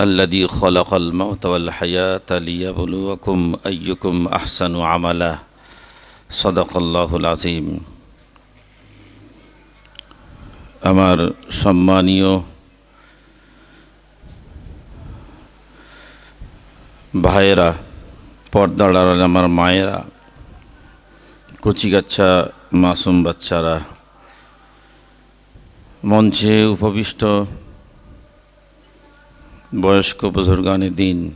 الذي خلق الموت والحياة ليبلوكم أيكم أحسن عملا صدق الله العظيم আমার সম্মানীয় ভাইয়েরা পর্দার আড়ালে আমার মায়েরা কচিকাচ্ছা মাসুম বাচ্চারা মঞ্চে উপবিষ্ট বয়স্ক বুজুর্গানে দিন।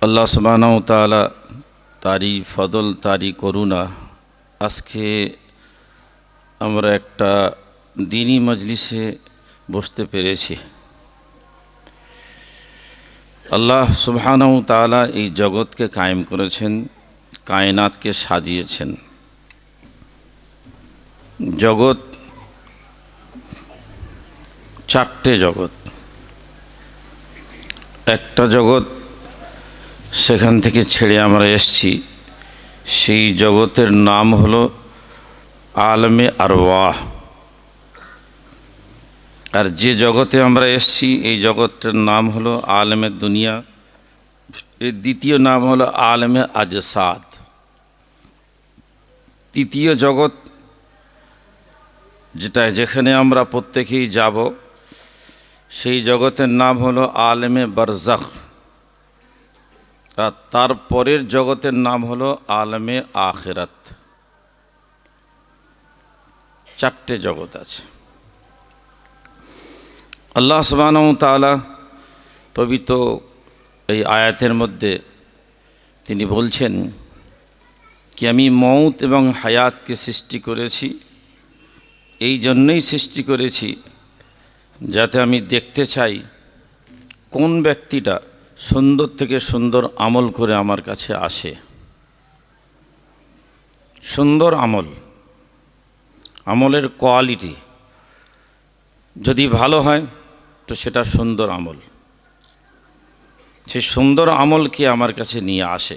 আল্লাহ সুবাহ তালা তারই ফদল তারই করুণা। আজকে আমরা একটা দিনই মজলিসে বসতে পেরেছি। আল্লাহ সুবহানাহু তাআলা এই জগৎকে কায়েম করেছেন, কায়নাতকে সাজিয়েছেন। জগৎ চারটে জগৎ। একটা জগৎ সেখান থেকে ছেড়ে আমরা এসছি। সেই জগতের নাম হলো আলমে আরওয়াহ। আর যে জগতে আমরা এসছি, এই জগৎটার নাম হলো আলমে দুনিয়া। এর দ্বিতীয় নাম হলো আলমে আজসাদ। তৃতীয় জগৎ যেটা যেখানে আমরা প্রত্যেকেই যাব সেই জগতের নাম হলো আলেমে বারজাখ। আর তার পরের জগতের নাম হলো আলমে আখেরাত। চারটে জগৎ আছে। আল্লাহ সুবাহ তালা পবিত্র এই আয়াতের মধ্যে তিনি বলছেন, কি আমি মৌত এবং হায়াতকে সৃষ্টি করেছি, এই জন্যই সৃষ্টি করেছি যাতে আমি দেখতে চাই কোন ব্যক্তিটা সুন্দর থেকে সুন্দর আমল করে আমার কাছে আসে। সুন্দর আমল, আমলের কোয়ালিটি। যদি ভালো হয়, তো সেটা সুন্দর আমল। সেই সুন্দর আমলকে আমার কাছে নিয়ে আসে।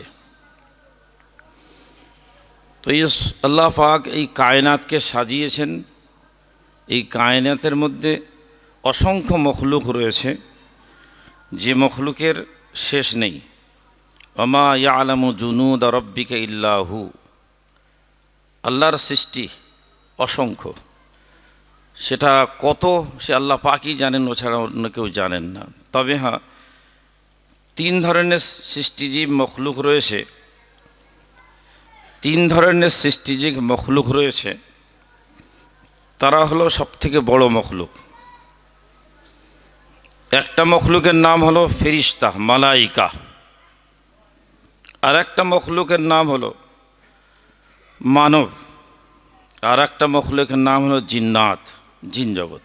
তো এই আল্লাহ পাক এই কায়নাতকে সাজিয়েছেন। এই কায়নাতের মধ্যে অসংখ্য মখলুক রয়েছে, যে মখলুকের শেষ নেই। অমা ইয়া আলমু জুনুদ রব্বিকে ইল্লাহু। আল্লাহর সৃষ্টি অসংখ্য। সেটা কত সে আল্লাহ পাকই জানেন ওছাড়া অন্য কেউ জানেন না। তবে হ্যাঁ তিন ধরনের সৃষ্টিজীব মখলুক রয়েছে। তিন ধরনের সৃষ্টিজীব মখলুক রয়েছে। তারা হলো সবথেকে বড় মখলুক। একটা মখলুকের নাম হলো ফেরিস্তা, মালাইকা। আর একটা মখলুকের নাম হলো মানব। আর একটা মখলুকের নাম হলো জিন্নাত, জিন জগৎ।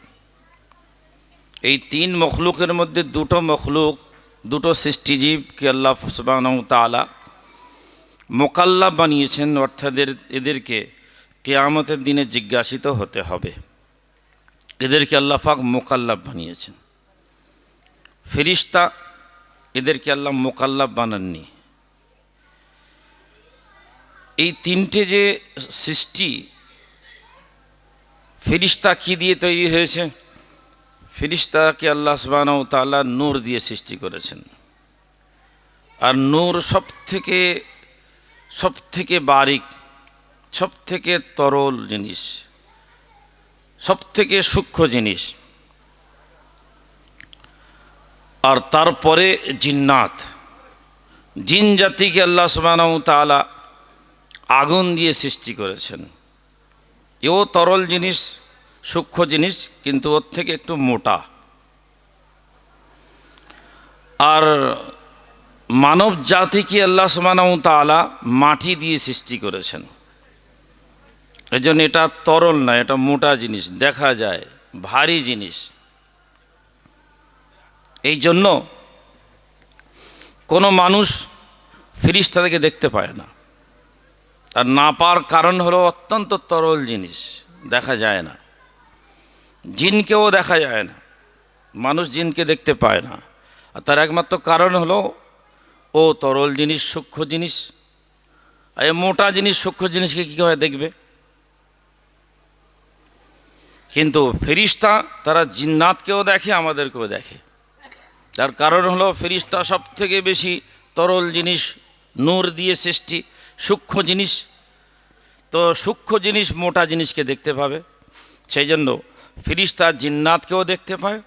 এই তিন মখলুকের মধ্যে দুটো মখলুক, দুটো সৃষ্টিজীবকে আল্লাহ সুবাহ তালা মোকাল্লা বানিয়েছেন, অর্থাৎ এদেরকে কেয়ামতের দিনে জিজ্ঞাসিত হতে হবে। এদেরকে আল্লাহ পাক বানিয়েছেন। ফেরিস্তা, এদেরকে আল্লাহ মোকাল্লাব বানাননি। এই তিনটে যে সৃষ্টি, ফেরিস্তা কি দিয়ে তৈরি হয়েছে? ফেরিস্তাকে আল্লাহ সবান তাল্লাহ নূর দিয়ে সৃষ্টি করেছেন। আর নূর সব থেকে সব থেকে বারিক সব থেকে তরল জিনিস সব থেকে সূক্ষ্ম জিনিস। আর তারপরে জিন্নাত। জিন জাতিকে আল্লাহ সুবাহ আগুন দিয়ে সৃষ্টি করেছেন। এও তরল জিনিস, সূক্ষ্ম জিনিস, কিন্তু ওর থেকে একটু মোটা। আর মানব জাতিকে আল্লাহ সুবাহ মাটি দিয়ে সৃষ্টি করেছেন। এই জন্য এটা তরল না, এটা মোটা জিনিস, দেখা যায়, ভারী জিনিস। এই জন্য কোনো মানুষ ফিরিস্তা থেকে দেখতে পায় না। আর না পাওয়ার কারণ হলো অত্যন্ত তরল জিনিস, দেখা যায় না। জিনকেও দেখা যায় না। মানুষ জিনকে দেখতে পায় না। আর তার একমাত্র কারণ হলো, ও তরল জিনিস, সূক্ষ্ম জিনিস। আর মোটা জিনিস, সূক্ষ্ম জিনিসকে কীভাবে দেখবে? কিন্তু ফেরিস্তা তারা জিন্নাতকেও দেখে, আমাদেরকেও দেখে। তার কারণ হলো ফেরিস্তা সব থেকে বেশি তরল জিনিস, নূর দিয়ে সৃষ্টি, সূক্ষ্ম জিনিস। তো সূক্ষ্ম জিনিস মোটা জিনিসকে দেখতে পাবে, সেই জন্য ফিরিস্তা জিন্নাতকেও দেখতে পায়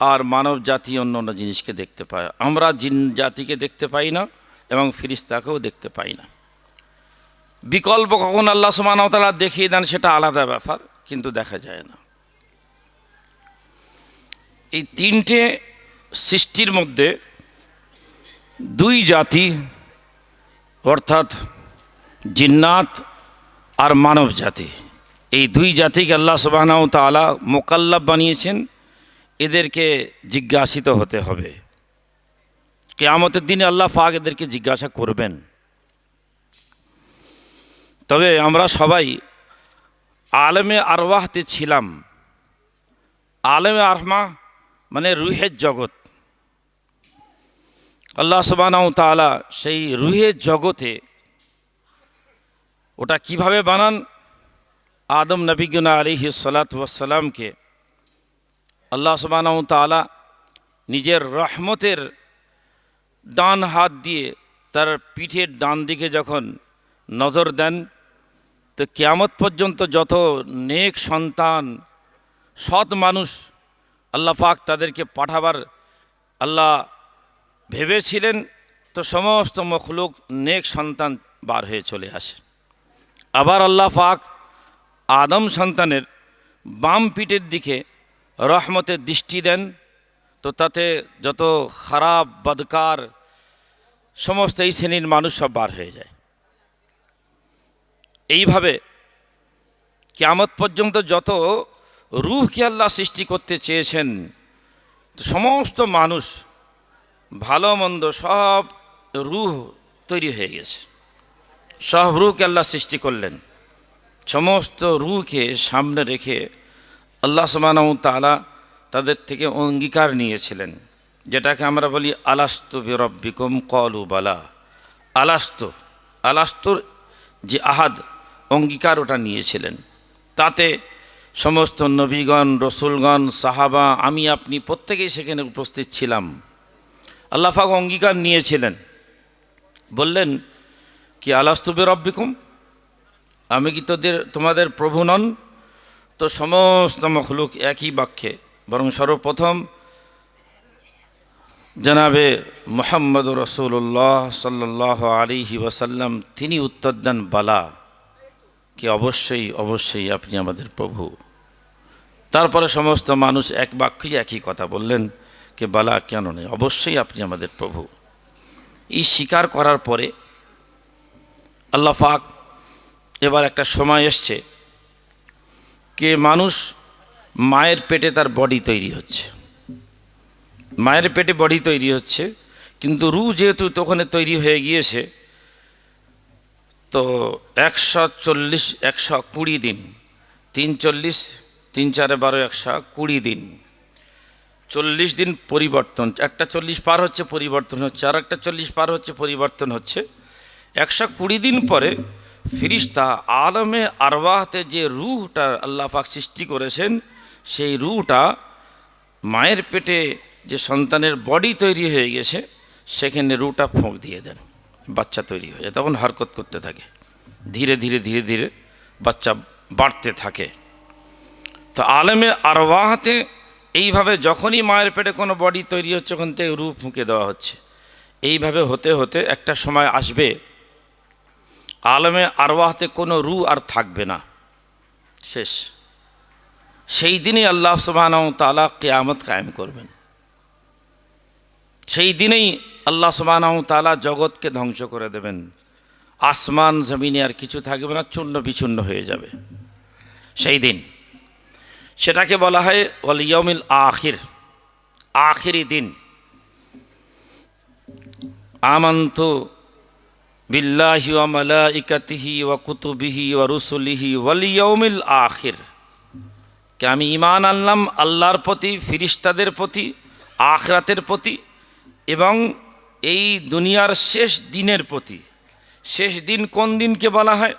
আর মানব জাতি অন্য অন্য জিনিসকে দেখতে পায়। আমরা জিন জাতিকে দেখতে পাই না এবং ফিরিস্তাকেও দেখতে পাই না। বিকল্প কখন আল্লাহ সুমানতালা দেখিয়ে দেন সেটা আলাদা ব্যাপার, কিন্তু দেখা যায় না। এই তিনটে সৃষ্টির মধ্যে দুই জাতি, অর্থাৎ জিন্নাত আর মানব জাতি। এই দুই জাতিকে আল্লাহ সুবাহনাউ তালা মোকাল্লাব বানিয়েছেন। এদেরকে জিজ্ঞাসিত হতে হবে। কেয়ামতের দিনে আল্লাহ ফাক এদেরকে জিজ্ঞাসা করবেন। তবে আমরা সবাই আলেমে আরওয়াহতে ছিলাম। আলেমে আরমা মানে রুহের জগৎ। আল্লাহ সুবানাউ তালা সেই রুহের জগতে ওটা কীভাবে বানান? আদম নবীগুনা আলিহি সালাতামকে আল্লাহ সুবানাউ তালা নিজের রহমতের ডান হাত দিয়ে তার পিঠের ডান দিকে যখন নজর দেন, তো কেয়ামত পর্যন্ত যত নেক সন্তান, সৎ মানুষ আল্লাহ পাক তাদেরকে পাঠাবার আল্লাহ ভেবেছিলেন তো সমস্ত মখলুক নেক সন্তান বার হয়ে চলে আসে। আবার আল্লাহ পাক আদম সন্তানের বাম পিঠের দিকে রহমতের দৃষ্টি দেন। তো তাতে যত খারাপ, বদকার সমস্ত এই শ্রেণির মানুষ সব বার হয়ে যায়। এইভাবে কেয়ামত পর্যন্ত যত রুহকে আল্লাহ সৃষ্টি করতে চেয়েছেন সমস্ত মানুষ ভালো মন্দ সব রুহ তৈরি হয়ে গেছে। সব রুহকে আল্লাহ সৃষ্টি করলেন। সমস্ত রুহকে সামনে রেখে আল্লাহ সমানাউ তালা তাদের থেকে অঙ্গীকার নিয়েছিলেন। যেটাকে আমরা বলি, আলাস্তু বিরব্বিকুম কলু বালা। আলাস্ত, আলাস্তর যে আহাদ, অঙ্গীকার ওটা নিয়েছিলেন। তাতে সমস্ত নবীগণ, রসুলগণ, সাহাবা, আমি, আপনি প্রত্যেকেই সেখানে উপস্থিত ছিলাম। আল্লাহাক অঙ্গীকার নিয়েছিলেন। বললেন, কি আলাস্তুবে রব্বিকুম আমি কি তোদের, তোমাদের প্রভু নন? তো সমস্ত মখলুক একই বাক্যে, বরং সর্বপ্রথম জানাবে মোহাম্মদ রসুল্লাহ সাল্লাহ আলিহি ওয়াসাল্লাম, তিনি উত্তর দেন, বালা, কি অবশ্যই অবশ্যই আপনি আমাদের প্রভু। তারপরে সমস্ত মানুষ এক বাক্যই একই কথা বললেন কে বালা কেন নেই? অবশ্যই আপনি আমাদের প্রভু। এই স্বীকার করার পরে আল্লাহ পাক এবার একটা সময় এসছে কে মানুষ মায়ের পেটে তার বডি তৈরি হচ্ছে। মায়ের পেটে বডি তৈরি হচ্ছে, কিন্তু রু যেহেতু তখন তৈরি হয়ে গিয়েছে, তো একশো চল্লিশ, একশো কুড়ি দিন, তিন চল্লিশ, তিন চারে বারো, একশো কুড়ি দিন চল্লিশ দিন পরিবর্তন, একটা চল্লিশ পার হচ্ছে পরিবর্তন হচ্ছে, আর একটা চল্লিশ পার হচ্ছে পরিবর্তন হচ্ছে। একশো কুড়ি দিন পরে ফিরিস্তা আলমে আরওয়াহতে যে রুহটা আল্লাহ পাক সৃষ্টি করেছেন, সেই রুহটা মায়ের পেটে যে সন্তানের বডি তৈরি হয়ে গেছে, সেখানে রুটা ফোঁক দিয়ে দেন, বাচ্চা তৈরি হয়ে যায়। তখন হরকত করতে থাকে। ধীরে ধীরে ধীরে ধীরে বাচ্চা বাড়তে থাকে। তো আলমে আরওয়াহাতে এইভাবে যখনই মায়ের পেটে কোনো বডি তৈরি হচ্ছে, ওখান থেকে রূপ ফুঁকে দেওয়া হচ্ছে। এইভাবে হতে হতে একটা সময় আসবে, আলমে আরওয়াহাতে কোনো রু আর থাকবে না। শেষ। সেই দিনই আল্লাহ সুবাহ তালা কেয়ামত কায়েম করবেন। সেই দিনেই আল্লাহ সুবাহ তালা জগৎকে ধ্বংস করে দেবেন। আসমান, জমিনে আর কিছু থাকবে না, চূর্ণ বিচূর্ণ হয়ে যাবে। সেই দিন। সেটাকে বলা হয় ওয়ালিয়মিল আখির, আখিরি দিন। আমন্ত বিল্লাহি ওয়া মালাইকাতিহি ওয়া কুতুবিহি ওয়া রুসুলিহি ওয়ালিয়মিল আখির। কে আমি ইমান আনলাম আল্লাহর প্রতি, ফিরিস্তাদের প্রতি, আখরাতের প্রতি এবং এই দুনিয়ার শেষ দিনের প্রতি। শেষ দিন কোন দিনকে বলা হয়?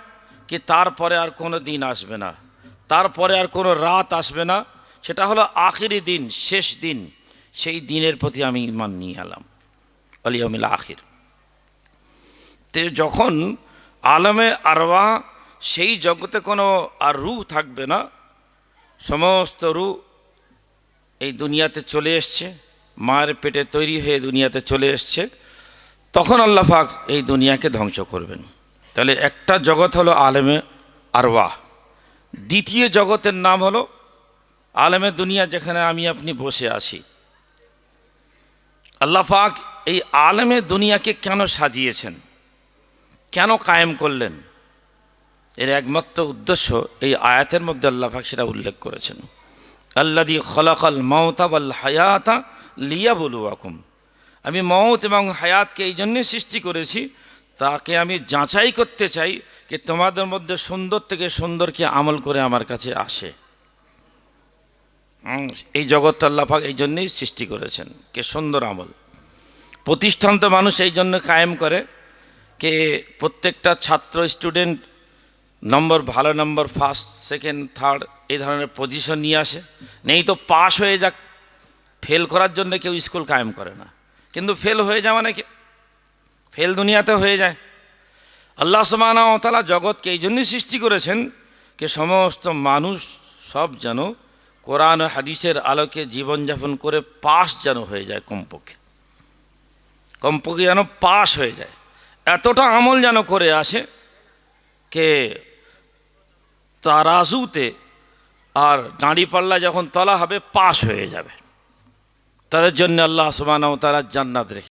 কি তারপরে আর কোনো দিন আসবে না। তারপরে আর কোনো রাত আসবে না। সেটা হলো আখিরি দিন, শেষ দিন। সেই দিনের প্রতি আমি ইমান নিয়ে এলাম। অলিয়মিল আখির। তে যখন আলমে আরওয়া, সেই জগতে কোনো আর রু থাকবে না। সমস্ত রু এই দুনিয়াতে চলে এসছে। মায়ের পেটে তৈরি হয়ে দুনিয়াতে চলে এসছে। তখন আল্লাহ পাক এই দুনিয়াকে ধ্বংস করবেন। তাহলে একটা জগৎ হলো আলেমে আরওয়াহ দ্বিতীয় জগতের নাম হলো আলেমে দুনিয়া, যেখানে আমি আপনি বসে আছি। আল্লাহ পাক এই আলেমে দুনিয়াকে কেন সাজিয়েছেন? কেন কায়েম করলেন? এর একমাত্র উদ্দেশ্য এই আয়াতের মধ্যে আল্লাহ পাক সেটা উল্লেখ করেছেন। আল্লাদি খলাকাল মাওতাবাল হায়াতা লিয়া বলুয়াকুম আমি মৌত এবং হায়াতকে এই জন্যে সৃষ্টি করেছি তাকে আমি যাচাই করতে চাই যে তোমাদের মধ্যে সুন্দর থেকে সুন্দর কি আমল করে আমার কাছে আসে। এই জগৎটা আল্লাপাক এই জন্যেই সৃষ্টি করেছেন, কে সুন্দর আমল। প্রতিষ্ঠান তো মানুষ এই জন্য কায়েম করে কে প্রত্যেকটা ছাত্র স্টুডেন্ট নম্বর ভালো নম্বর ফার্স্ট সেকেন্ড থার্ড এই ধরনের পজিশন নিয়ে আসে। নেই তো পাস হয়ে যাক ফেল করার জন্য কেউ স্কুল কায়েম করে না। কিন্তু ফেল হয়ে যাওয়া মানে কি? ফেল দুনিয়াতে হয়ে যায়। আল্লাহ সমানা তালা জগৎকে এই জন্যই সৃষ্টি করেছেন যে সমস্ত মানুষ সব যেন কোরআন হাদিসের আলোকে জীবনযাপন করে পাস যেন হয়ে যায় কমপক্ষে। কমপক্ষে যেন পাস হয়ে যায়। এতটা আমল যেন করে আসে কে তারাজুতে আর দাঁড়িপাল্লা যখন তলা হবে পাস হয়ে যাবে। তাদের জন্য আল্লাহ সুবাহ তারা জান্নাত রেখে